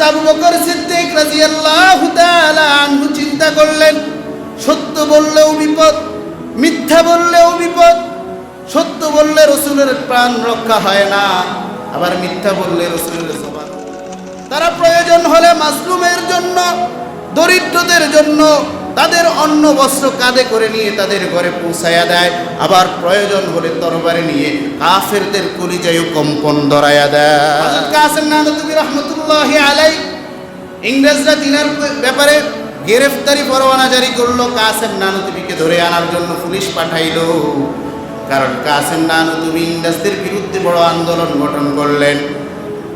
হযরত আবু বকর সিদ্দিক রাদিয়াল্লাহু তাআলা চিন্তা করলেন, সত্য বললেও বিপদ, মিথ্যা বললেও বিপদ, সত্য বললে রসুলের প্রাণ রক্ষা হয় না, আবার মিথ্যা বললে রসুলের জবান। তারা প্রয়োজন হলে মাসলুমের জন্য, দরিদ্রদের জন্য তাদের অন্ন বস্ত্র কাঁধে করে নিয়ে তাদের ঘরে পৌঁছায়া দেয়। আবার প্রয়োজন হলে তরবারে নিয়ে কাফেরদের কলিজায়ু কম্পন ধরায়া দেয়। কাসেম নানতুবি রহমতুল্লাহি আলাই ইংরেজরা তিনার ব্যাপারে গ্রেফতারি পরোয়ানা জারি করল। কাসেম নানতুবিকে ধরে আনার জন্য পুলিশ পাঠাইলো। কারণ কাসেম নানতুবি ইংরেজদের বিরুদ্ধে বড় আন্দোলন গঠন করলেন।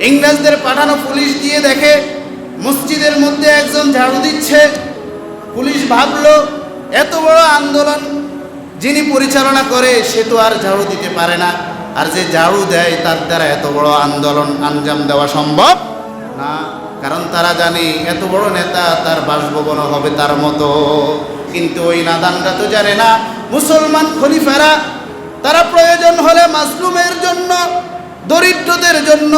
ইংরেজদের পাঠানো পুলিশ দিয়ে দেখে, মসজিদের মধ্যে একজন ঝাড়ু দিচ্ছে। পুলিশ ভাবলো, এত বড় আন্দোলন যিনি পরিচালনা করে, সে তো আর ঝাড়ু দিতে পারে না। আর যে ঝাড়ু দেয়, তার দ্বারা এত বড় আন্দোলন আঞ্জাম দেওয়া সম্ভব না। কারণ তারা জানে, এত বড় নেতা তার বাসভবন হবে তার মতো। কিন্তু ওই নাদানরা তো জানে না, মুসলমান খলিফারা, তারা প্রয়োজন হলে মাসলুমের জন্য, দরিদ্রদের জন্য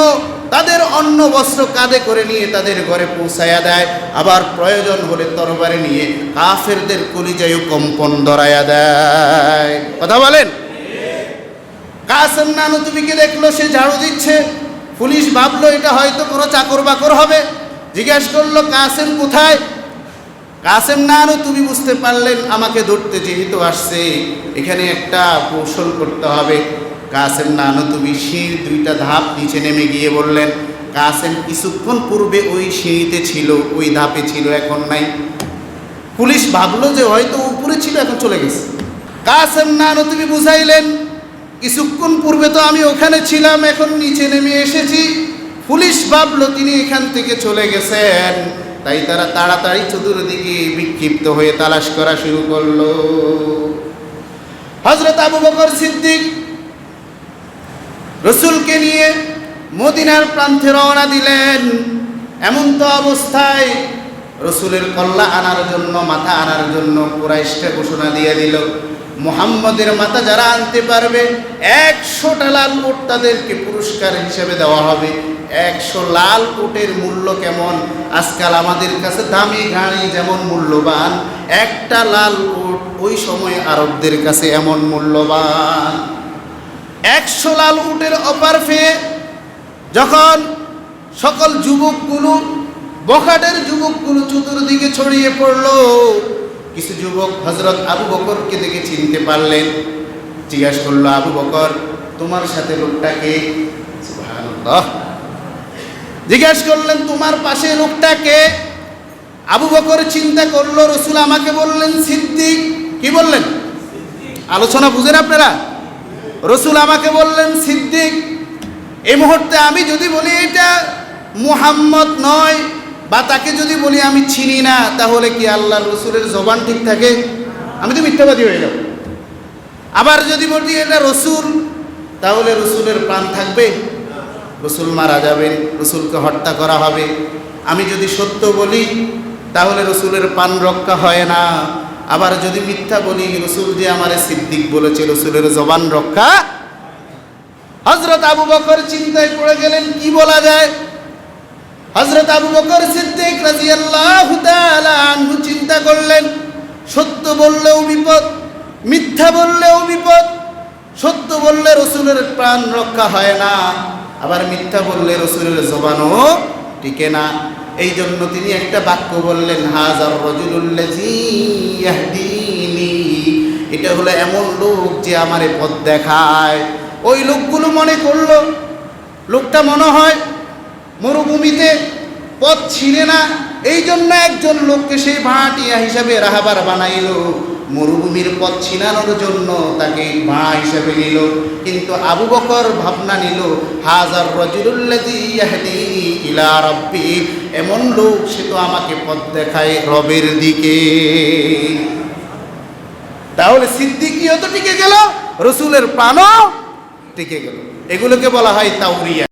তাদের অন্ন বস্ত্র কাঁধে করে নিয়ে তাদের ঘরে পৌঁছায়া দেয়। আবার প্রয়োজন হলে তরবারে নিয়ে কাফেরদের কলিজায়ু কম্পন ধরায়া দেয়। কথা বলেন? কাসেম নানুতুবিকে দেখল সে ঝাড়ু দিচ্ছে? পুলিশ ভাবলো, এটা হয়তো কোনো চাকর বাকর হবে। জিজ্ঞেস করল, কাসেম কোথায়? কাসেম নানু, তুমি বুঝতে পারলেন, আমাকে ধরতে যেহেতু আসছে, এখানে একটা কৌশল করতে হবে। কাসেম নানু তুমি সিঁড় দুইটা ধাপ নিচে নেমে গিয়ে বললেন, কাসেম, কিছুক্ষণ পূর্বে ওই সিঁড়িতে ছিল, ওই ধাপে ছিল, এখন নাই। পুলিশ ভাবলো যে হয়তো উপরে ছিল, এখন চলে গেছে। কাসেম নানু তুমি বুঝাইলেন, কিছুক্ষণ পূর্বে তো আমি ওখানে ছিলাম, এখন নিচে নেমে এসেছি। পুলিশ ভাবলো, তিনি এখান থেকে চলে গেছেন। তাই তারা তাড়াতাড়ি চতুর্দিকে বিক্ষিপ্ত হয়ে তালাশ করা শুরু করল। হজরত আবু বকর সিদ্দিক রসুলকে নিয়ে মদিনার প্রান্তে রওনা দিলেন। এমন তো অবস্থায় রসুলের কল্লা আনার জন্য, মাথা আনার জন্য কুরাইশকে ঘোষণা দিয়ে দিল। মুহাম্মদের মাথা যারা আনতে পারবে একশোটা লাল উট তাদেরকে পুরস্কার হিসেবে দেওয়া হবে। একশো লাল উটের মূল্য কেমন? আজকাল আমাদের কাছে দামি গাড়ি যেমন মূল্যবান, একটা লাল উট ওই সময় আরবদের কাছে এমন মূল্যবান। একশো লাল উটের অপার পেয়ে যখন সকল যুবকগুলো বখাটের যুবকগুলো চতুর্দিকে ছড়িয়ে পড়ল, কিছু যুবক হজরত আবু বকরকে দেখে চিনতে পারলেন। জিজ্ঞাসা করল, আবু বকর, তোমার সাথে লোকটাকে। জিজ্ঞাসা করলেন, তোমার পাশে লোকটাকে আবু বকর চিন্তা করল, রসুল আমাকে বললেন, সিদ্দিক। কি বললেন? আলোচনা বুঝেন আপনারা? রসুল আমাকে বললেন, সিদ্দিক এই মুহূর্তে আমি যদি বলি এটা মুহাম্মদ নয় বা তাকে যদি বলি আমি চিনি না, তাহলে কি আল্লাহ রসুলের জবান ঠিক থাকে? আমি তো মিথ্যাবাদী হয়ে যাব আবার যদি বলি এটা রসুল, তাহলে রসুলের প্রাণ থাকবে। রসুল মারা যাবেন রসুলকে হত্যা করা হবে। আমি যদি সত্য বলি, তাহলে রসুলের পান রক্ষা হয় না। আবার যদি মিথ্যা বলি, রসুল যে আমার সিদ্দিক বলেছে, রসুলের জবান রক্ষা। হজরত আবু বকর চিন্তায় পড়ে গেলেন, কি বলা যায়? হজরত আবু বকর সিদ্দিক রাদিয়াল্লাহু তাআলা আনহু চিন্তা করলেন, সত্য বললেও বিপদ, মিথ্যা বললেও বিপদ, সত্য বললে রসুলের প্রাণ রক্ষা হয় না, আবার মিথ্যা বললে রসুলের জবানও টিকে না। এই জন্য তিনি একটা বাক্য বললেন, হাজার রজুলুল্লাজি ইয়াহদিনি। এটা হলো এমন লোক যে আমারে পথ দেখায়। ওই লোকগুলো মনে করল, লোকটা মনে হয় মরুভূমিতে পথ ছিলে না। এই জন্য একজন লোককে সেই ভাটিয়া হিসাবে রাহাবার বানাইল। মরুভূমির পথ ছিনানোর জন্য তাকে ভাড়া হিসেবে নিল। কিন্তু আবু বকর ভাবনা নিল, হাজার রব্বি, এমন লোক সে তো আমাকে পথ দেখায় রবের দিকে। তাহলে সিদ্দিকিও তো টিকে গেল, রসুলের প্রাণও টিকে গেল। এগুলোকে বলা হয় তাউরিয়া